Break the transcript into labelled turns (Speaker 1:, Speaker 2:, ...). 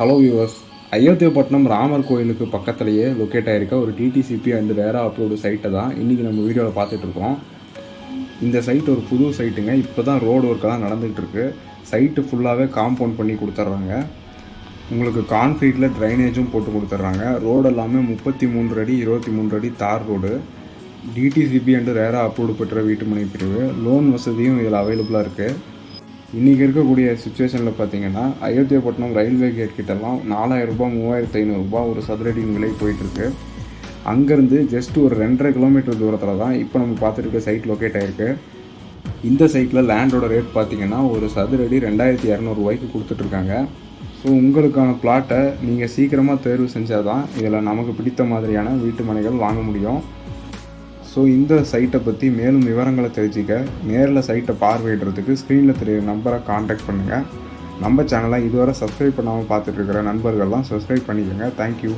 Speaker 1: Hello viewers Ayothiyapattinam Ramar கோயிலுக்கு பக்கத்துலேயே locate ஆகிருக்க ஒரு டிடிசிபி அண்ட் வேறு அப்லோடு சைட்டை தான் இன்றைக்கி நம்ம வீடியோவில் பார்த்துட்ருக்கோம் இந்த சைட் ஒரு புது சைட்டுங்க இப்போ தான் ரோடு ஒர்க்கெல்லாம் நடந்துகிட்ருக்கு சைட்டு ஃபுல்லாகவே காம்பவுண்ட் பண்ணி கொடுத்துட்றாங்க. உங்களுக்கு கான்க்ரீட்டில் ட்ரைனேஜும் போட்டு கொடுத்துட்றாங்க. ரோடு எல்லாமே முப்பத்தி மூன்று அடி இருபத்தி மூன்று அடி தார் ரோடு டிடிசிபி அண்டு ரேராக அப்ரூவ்டு பெற்ற வீட்டுமனை பிரிவு. லோன் வசதியும் இதில் அவைலபிளாக இருக்குது இன்றைக்கி இருக்கக்கூடிய சுச்சுவேஷனில் பார்த்தீங்கன்னா அயோத்தியாப்பட்டினம் ரயில்வே கேட் கிட்டலாம் நாலாயிரம் ரூபாய் மூவாயிரத்து ஐநூறுரூபா ஒரு சதுரடியின் விலை போயிட்டுருக்கு. அங்கேருந்து ஜஸ்ட் ஒரு ரெண்டரை கிலோமீட்டர் தூரத்தில் தான் இப்போ நம்ம பார்த்துருக்க சைட் லொக்கேட் ஆகிருக்கு இந்த சைட்டில் லேண்டோட ரேட் பார்த்திங்கன்னா ஒரு சதுரடி ரெண்டாயிரத்தி இரநூறுவாய்க்கு கொடுத்துட்ருக்காங்க ஸோ உங்களுக்கான பிளாட்டை நீங்கள் சீக்கிரமாக தேர்வு செஞ்சால் தான் இதில் நமக்கு பிடித்த மாதிரியான வீட்டு மனைகள் வாங்க முடியும். ஸோ இந்த சைட்டை பற்றி மேலும் விவரங்களை தெரிஞ்சிக்க நேரில் சைட்டை பார்வையிடுறதுக்கு ஸ்க்ரீனில் தெரியுற நம்பரை காண்டாக்ட் பண்ணுங்கள் நம்ம சேனலை இதுவரை சப்ஸ்கிரைப் பண்ணாமல் பார்த்துட்டு இருக்கிற நண்பர்கள்லாம் சப்ஸ்கிரைப் பண்ணிக்கோங்க. தேங்க்யூ